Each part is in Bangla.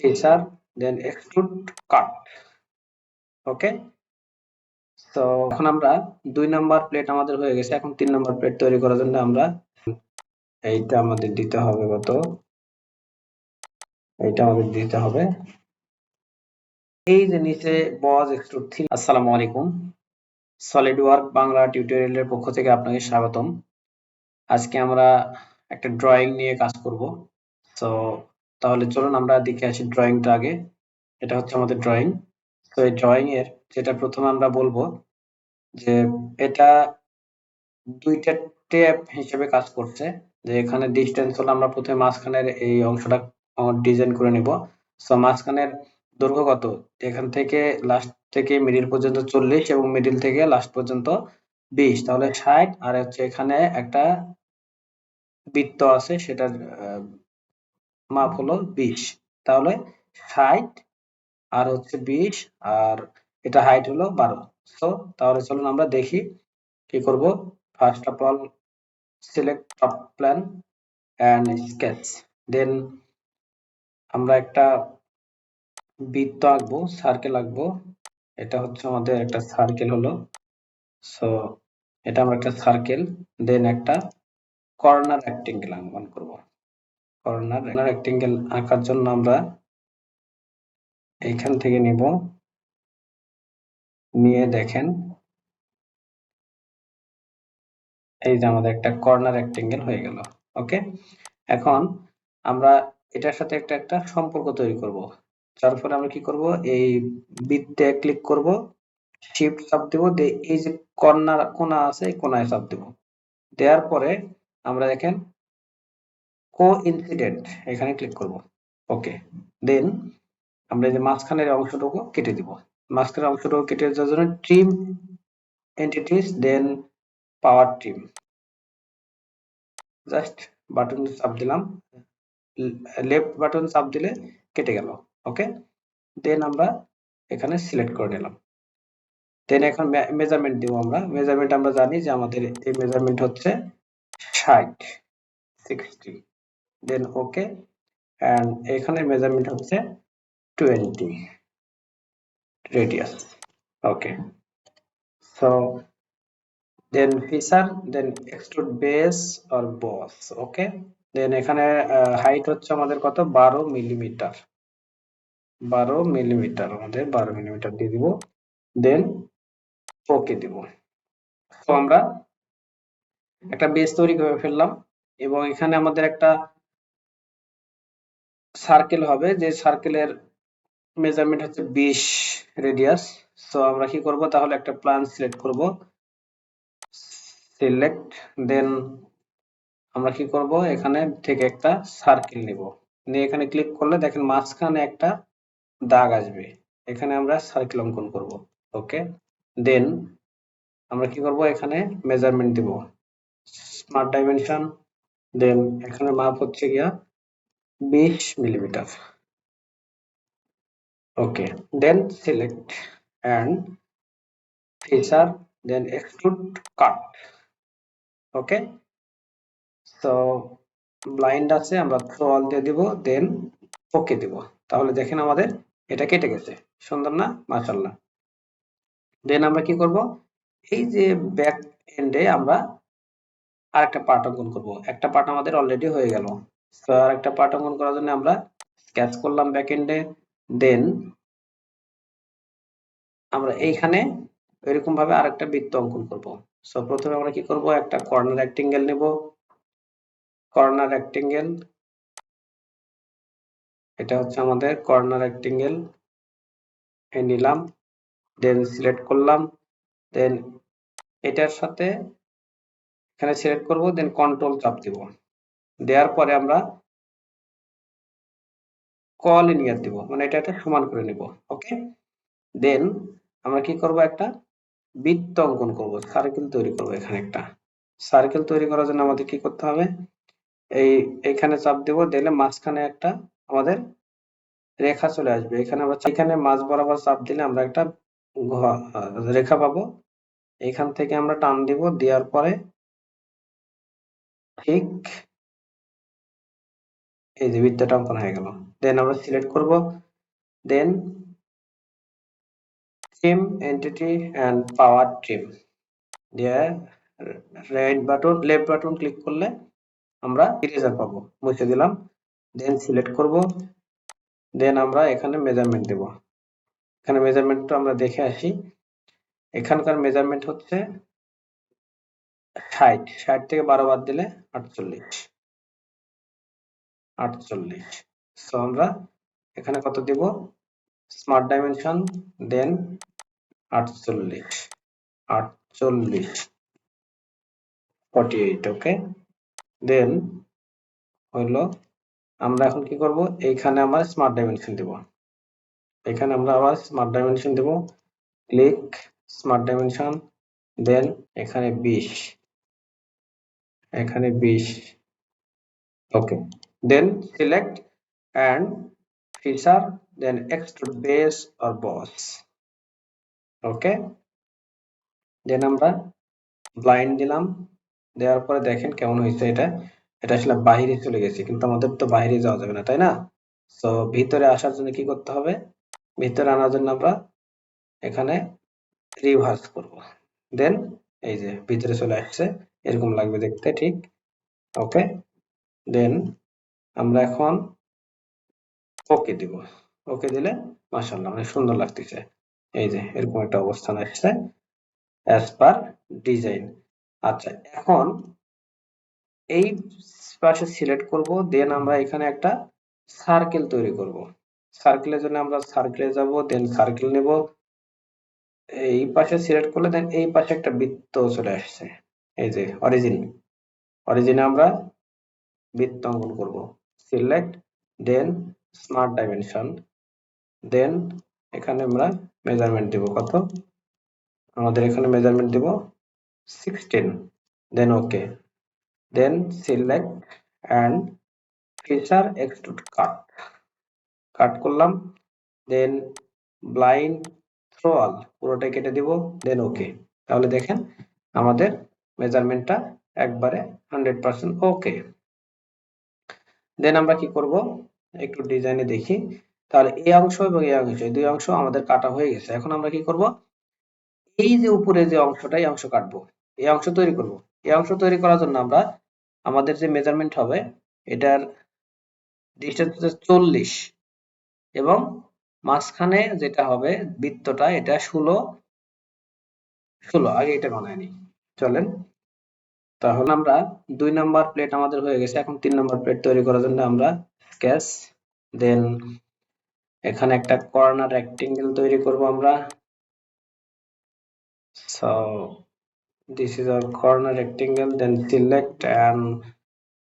Feature then extrude cut okay তো এখন আমরা দুই নাম্বার প্লেট আমাদের হয়ে গেছে। এখন তিন নাম্বার প্লেট তৈরি করার জন্য আমরা এইটা আমাদের দিতে হবে কত? এইটা আমাদের দিতে হবে। এই যে নিচে বজ এক্সট্রুড থ্রি আসসালামু আলাইকুম। সলিড ওয়ার্ক বাংলা টিউটোরিয়ালের পক্ষ থেকে আপনাকে স্বাগতম। আজকে আমরা একটা ড্রয়িং নিয়ে কাজ করব। তো তাহলে চলুন আমরা দেখে আসি ড্রয়িংটা আগে। এটা হচ্ছে আমাদের ড্রয়িং তো এই ড্রয়িং এর যেটা প্রথমে আমরা বলব যে এটা দুইটা ট্যাপ হিসেবে কাজ করছে। যে এখানে ডিস্টেন্স হলো আমরা প্রথমে মাঝখানের এই অংশটা ডিজাইন করে নিব। সো মাঝখানের দৈর্ঘ্য কত? এখান থেকে লাস্ট থেকে মিডিল পর্যন্ত চল্লিশ এবং মিডিল থেকে লাস্ট পর্যন্ত বিশ। তাহলে ষাট। আর হচ্ছে এখানে একটা বৃত্ত আছে, সেটার মাপ হলো বিশ। তাহলে ষাট আর হচ্ছে বিশ, আর এটা হাইট হলো বারো। সো তাহলে চলুন আমরা দেখি কি করব। First of all select top plan and sketch then আমরা একটা বৃত্ত আঁকবো সার্কেল আঁকবো। এটা হচ্ছে আমাদের একটা সার্কেল হলো। সো এটা আমরা একটা সার্কেল দেন একটা কর্নার রেক্টেঙ্গেল অঙ্কন করব। কর্নার রেক্টেঙ্গেল আঁকার জন্য আমরা এইখান থেকে নিব। নিয়ে দেখেন, এই যে আমাদের একটা কর্নার রেক্টেঙ্গেল হয়ে গেল, ওকে? এখন আমরা এটার সাথে একটা একটা সম্পর্ক তৈরি করব, যার ফলে আমরা কি করব? এই বৃত্তে ক্লিক করব শিফট চাপ দেব এই যে কর্নার কোনা আছে, এই কোনায় চাপ দেব। দেওয়ার পরে আমরা দেখেন কো ইনসিডেন্ট এখানে ক্লিক করব। ওকে দেন আমরা যে মাঝখানের অংশটুকু কেটে দিব। মাঝখানের অংশটুকু কেটে দেওয়ার জন্য trim entities then power trim just button চাপ দিলাম। লেফট বাটন চাপ দিলে কেটে গেল। ওকে দেন আমরা এখানে সিলেক্ট করে নিলাম। দেন এখন মেজারমেন্ট দিব আমরা। মেজারমেন্ট আমরা জানি যে আমাদের এই মেজারমেন্ট হচ্ছে ষাট সিক্সটি দেন ওকে অ্যান্ড এখানে মেজারমেন্ট হচ্ছে twenty radius okay so then feature then extrude base or boss okay then এখানে হাইট হচ্ছে আমাদের কত? বারো মিলিমিটার বারো মিলিমিটার আমাদের বারো মিলিমিটার দিয়ে দিব। দেন ওকে দিব। তো আমরা একটা বেস তৈরি করে ফেললাম এবং এখানে আমাদের একটা সার্কেল হবে, যে সার্কেলের মেজারমেন্ট হচ্ছে বিশ রেডিয়াস সো আমরা কি করব? তাহলে একটা প্ল্যান সিলেক্ট করব। সিলেক্ট দেন আমরা কি করব? এখানে থেকে একটা সার্কেল নিব। নিয়ে এখানে ক্লিক করলে দেখেন মাঝখানে একটা দাগ আসবে। এখানে আমরা সার্কেল অঙ্কন করব। ওকে দেন আমরা কি করব? এখানে মেজারমেন্ট দিব। স্মার্ট ডাইমেনশন দেন এখানে মাপ হচ্ছে গিয়া বিশ millimetre okay then select and feature then extrude cut okay তো ব্লাইন্ড আছে, আমরা থ্রো দিয়ে দিব দেন ওকে দিব। তাহলে দেখেন আমাদের এটা কেটে গেছে। সুন্দর না? মাশাল্লাহ দেন আমরা কি করব? এই যে ব্যাক এন্ডে আমরা আরেকটা পার্ট অঙ্কন করব। একটা পার্ট আমাদের অলরেডি হয়ে গেল। তো আর একটা পার্ট অঙ্কন করার জন্য আমরা স্কেচ করলাম ব্যাক এন্ডে দেন আমরা এইখানে এরকম ভাবে আরেকটা বৃত্ত অঙ্কন করব। সো প্রথমে আমরা কি করব? একটা কর্নার রেক্টেঙ্গেল নেব। কর্নার রেক্টেঙ্গেল এটা হচ্ছে আমাদের কর্নার রেক্টেঙ্গেল এ নিলাম দেন সিলেক্ট করলাম দেন এটার সাথে এখানে সিলেক্ট করব দেন কন্ট্রোল চাপ দিব। দেওয়ার পরে আমরা কল নিয়ে দিব। মানে এটা একটা সমান করে নিব ওকে দেন আমরা কি করব একটা? বৃত্ত অঙ্কন করব সার্কেল তৈরি করব এখানে একটা। সার্কেল তৈরি করার জন্য আমাদের কি করতে হবে? এই, এখানে চাপ দেব, দিলে মাঝখানে একটা আমাদের রেখা চলে আসবে। এখানে আমরা, এখানে মাঝ বরাবর চাপ দিলে আমরা একটা রেখা পাবো। এখান থেকে আমরা টান দিব, দেওয়ার পরে ঠিক এই যে বৃত্তটা অঙ্কন হয়ে গেল। দেন আমরা সিলেক্ট করব। Then trim entity and power trim দিয়ে right button left button click করলে আমরা ইরেজার পাবো। মুছে দিলাম। দেন সিলেক্ট করব। দেন আমরা এখানে মেজারমেন্ট দেব। এখানে মেজারমেন্টটা আমরা দেখে আসি। এখানকার মেজারমেন্ট হচ্ছে ষাট। ষাট থেকে বারো বাদ দিলে আটচল্লিশ। আটচল্লিশ। সো আমরা এখানে কত দিব? স্মার্ট ডাইমেনশন দেন আটচল্লিশ। আটচল্লিশ। ফর্টি এইট ওকে দেন হইল, আমরা এখন কি করব? এইখানে আমরা স্মার্ট ডাইমেনশন দিব। এখানে আমরা আবার স্মার্ট ডাইমেনশন দেব। ক্লিক স্মার্ট ডাইমেনশন দেন এখানে বিশ। এখানে বিশ। Okay then select and feature then extrude base or boss okay then আমরা ব্লাইন্ড দিলাম। দেওয়ার পরে দেখেন কেমন হয়েছে এটা। এটা বাইরে চলে গেছে, কিন্তু আমাদের তো বাইরে যাওয়া যাবে না, তাই না? তো ভিতরে আসার জন্য কি করতে হবে? ভিতরে আনার জন্য আমরা এখানে রিভার্স করব। দেন এই যে ভিতরে চলে আসছে, এরকম লাগবে দেখতে, ঠিক? ওকে দেন আমরা এখন ওকে দিব। ওকে দিলে মাশাআল্লাহ অনেক সুন্দর লাগতেছে। এই যে, এরকম একটা অবস্থান আসছে অ্যাজ পার ডিজাইন আচ্ছা এখন এই পাশে সিলেক্ট করব দেন আমরা এখানে একটা সার্কেল তৈরি করব। সার্কেলের জন্য আমরা সার্কেলে যাব দেন সার্কেল নেব। এই পাশে সিলেক্ট করলে দেন এই পাশে একটা বৃত্ত চলে আসছে। এই যে অরিজিন অরিজিনে আমরা বৃত্ত অঙ্কন করব। Select then smart dimension then এখানে আমরা মেজারমেন্ট দেব কত? আমাদের এখানে measurement Dev sixteen then okay then select and feature extrude cut cut করলাম দেন ব্লাইন্ড থ্রোয়াল পুরোটাই কেটে দিব দেন ওকে তাহলে দেখেন আমাদের মেজারমেন্টটা একবারে হান্ড্রেড পার্সেন্ট ওকে দেন আমরা কি করব? একটু ডিজাইনে দেখি। তাহলে এই অংশ এবং এই অংশ দুই অংশ আমাদের কাটা হয়ে গেছে। এখন আমরা কি করব? এই যে উপরে যে অংশটা, এই অংশ কাটবো। এই অংশ তৈরি করব। এই অংশ তৈরি করার জন্য আমরা আমাদের যে মেজারমেন্ট হবে, এটার ডিস্টেন্স হচ্ছে চল্লিশ এবং মাঝখানে যেটা হবে বৃত্তটা, এটা ষোলো ষোলো। আগে এটা বানায় নি চলেন। তাহলে আমরা দুই নাম্বার প্লেট আমাদের হয়ে গেছে। এখন তিন নাম্বার প্লেট তৈরি করার জন্য আমরা স্কেচ দেন এখানে একটা কর্নার রেক্টেঙ্গেল তৈরি করব আমরা। So, this is our corner rectangle, then select and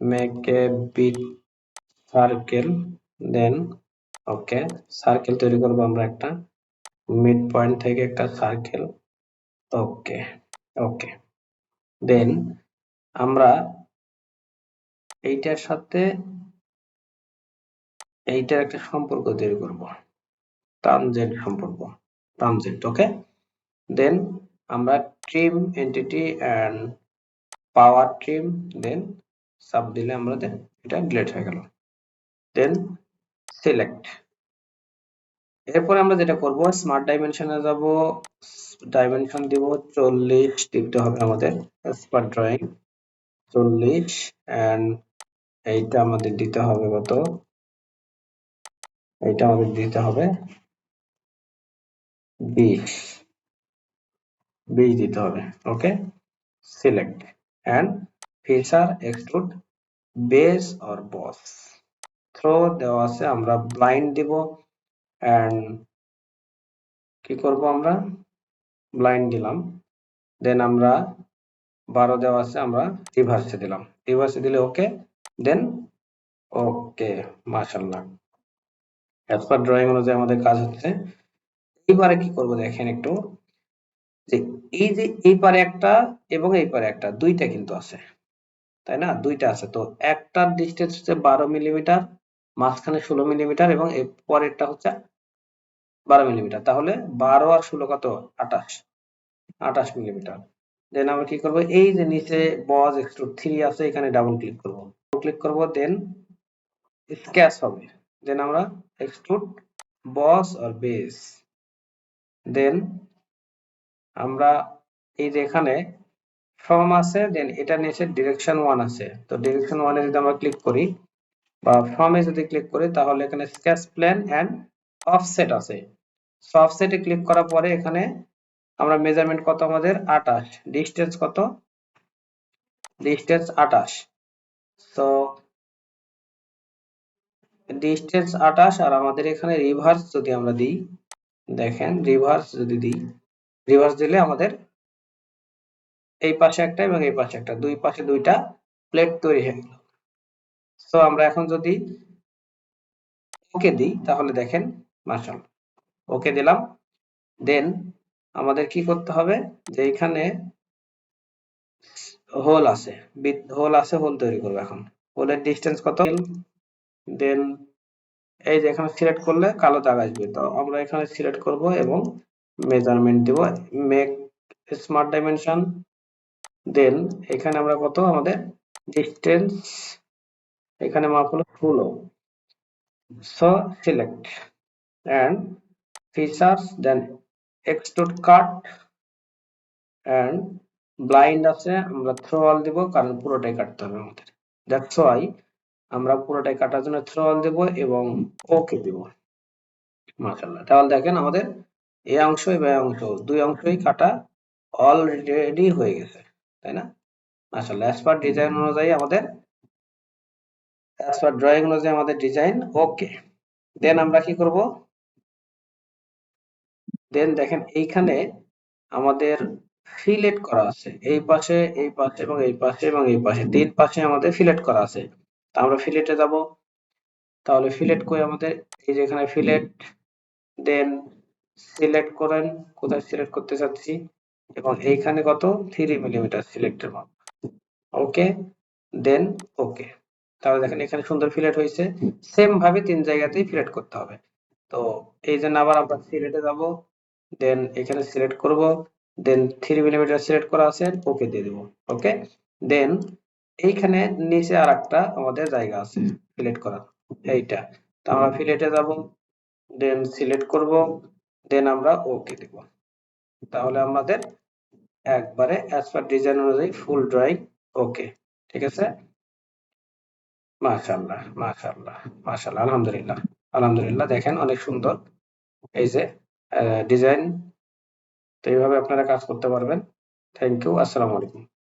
make a bit circle, then okay circle তৈরি করব আমরা একটা। মিড পয়েন্ট থেকে একটা সার্কেল ওকে ওকে দেন আমরা এইটার সাথে এইটার একটা সম্পর্ক তৈরি করব। ট্রানজেন্ট সম্পর্ক ট্রানজেন্ট ওকে দেন আমরা trim entity and power trim then sub দিলে আমাদের এটা ডিলেট হয়ে গেল। দেন সিলেক্ট এরপরে আমরা যেটা করব স্মার্ট ডাইমেনশনে যাব ডাইমেনশন দিব, চল্লিশ দিতে হবে আমাদের স্মার্ট ড্রয়িং চল্লিশ অ্যান্ড এইটা আমাদের দিতে হবে কত? এইটা আমাদের দিতে হবে বিশ। বিশ দিতে হবে okay select and feature extrude base or boss through দেওয়া আছে, আমরা ব্লাইন্ড দিব অ্যান্ড কি করব আমরা? ব্লাইন্ড দিলাম। দেন আমরা বারো দেওয়া আছে, আমরা রিভার্সে দিলাম। রিভার্সে দিলে ওকে দেন ওকে মাশাল্লাহ ড্রয়িং অনুযায়ী আমাদের কাজ হচ্ছে কি করব দেখেন একটু, যে এই যে এই পারে একটা এবং এই পারে একটা, দুইটা কিন্তু আছে, তাই না? দুইটা আছে। তো একটার ডিস্টেন্স হচ্ছে বারো মিলিমিটার মাঝখানে ষোলো মিলিমিটার এবং এই পরেরটা হচ্ছে বারো মিলিমিটার তাহলে বারো আর ষোলো কত? আঠাশ। আঠাশ মিলিমিটার দেন আমরা কি করব? এই যে নিচে বজ এক্সট্রুড থ্রি আছে, এখানে ডাবল ক্লিক করব। ক্লিক করব দেন স্কেচ হবে। দেন আমরা এক্সট্রুড বস আর বেস দেন আমরা এই যে এখানে ফর্ম আছে দেন এটা নিচে ডিরেকশন ওয়ান আছে। তো ডিরেকশন ওয়ানে যদি আমরা ক্লিক করি, বা ফর্মে যদি ক্লিক করি, তাহলে এখানে স্কেচ প্ল্যান এন্ড অফসেট আছে। সো অফসেটে ক্লিক করার পরে এখানে আমরা মেজারমেন্ট কত আমাদের? আটাশ ডিস্টেন্স কত? ডিস্টেন্স আটাশ তো ডিস্টেন্স আটাশ আর আমাদের এখানে রিভার্স যদি আমরা দিই, দেখেন রিভার্স যদি দিই রিভার্স দিলে আমাদের এই পাশে একটা এবং এই পাশে একটা, দুই পাশে দুইটা প্লেট তৈরি হয়ে গেল। তো আমরা এখন যদি ওকে দিই, তাহলে দেখেন মার্শাল ওকে দিলাম। দেন আমাদের কি করতে হবে? যে এখানে হোল আছে। হোল আছে হোল তৈরি করব এখন। হোলের ডিস্টেন্স কত? দেন এই যে এখানে সিলেক্ট করলে কালো দাগ আসবে। তো আমরা এখানে সিলেক্ট করব এবং মেজারমেন্ট দেব। মেক স্মার্ট ডাইমেনশন দেন এখানে আমরা কত? আমাদের ডিস্টেন্স এখানে মাপ হলো ষোলো। So select and features then extrude cut and blind আছে। আমরা থ্রো অল দিব, কারণ পুরোটাই কাটতে হবে আমাদের। দ্যাটস ওয়াই আমরা পুরোটাই কাটার জন্য থ্রো অল দেব এবং ওকে দেব। মাশাআল্লাহ। তাহলে দেখেন আমাদের এই অংশ এবং অংশ, দুই অংশই কাটা অলরেডি হয়ে গেছে, তাই না? মাশাআল্লাহ। অ্যাজ ডিজাইন অনুযায়ী আমাদের অ্যাজ ড্রয়িং অনুযায়ী আমাদের ডিজাইন ওকে দেন আমরা কি করব? দেন দেখেন এইখানে আমাদের ফিলেট করা আছে। এই পাশে এই পাশে এবং এই পাশে এবং এই পাশে। তিন পাশে আমাদের ফিলেট করা আছে। তা আমরা ফিলেটে যাব। তাহলে ফিলেট কই আমাদের? এই যে এখানে ফিলেট দেন সিলেক্ট করেন। কোথায় সিলেক্ট করতে চাচ্ছি? এবং এইখানে কত? থ্রি মিলিমিটার সিলেক্টের মাপ। ওকে দেন ওকে তাহলে দেখেন এখানে সুন্দর ফিলেট হয়েছে। সেম ভাবে তিন জায়গাতেই ফিলেট করতে হবে। তো এই জন্য আবার আমরা সিলেটে যাব। দেন এখানে সিলেক্ট করব। দেন থ্রি মিলিমিটার সিলেক্ট করা আছে ওকে দিয়ে দিব। ওকে দেন এইখানে নিচে আর একটা আমাদের জায়গা আছে ফিলেট করা। এইটা। তো আমরা ফিলেটে যাব। দেন সিলেক্ট করব। দেন আমরা ওকে দেব। তাহলে আমাদের একবারে অ্যাজ পার ডিজাইন অনুযায়ী ফুল ড্রয়িং ওকে ঠিক আছে? মাশাআল্লাহ মাশাআল্লাহ মাশাআল্লাহ, আলহামদুলিল্লাহ। আলহামদুলিল্লাহ, দেখেন অনেক সুন্দর। এই যে ডিজাইন তো এইভাবে আপনারা কাজ করতে পারবেন। থ্যাংক ইউ আসসালামু আলাইকুম।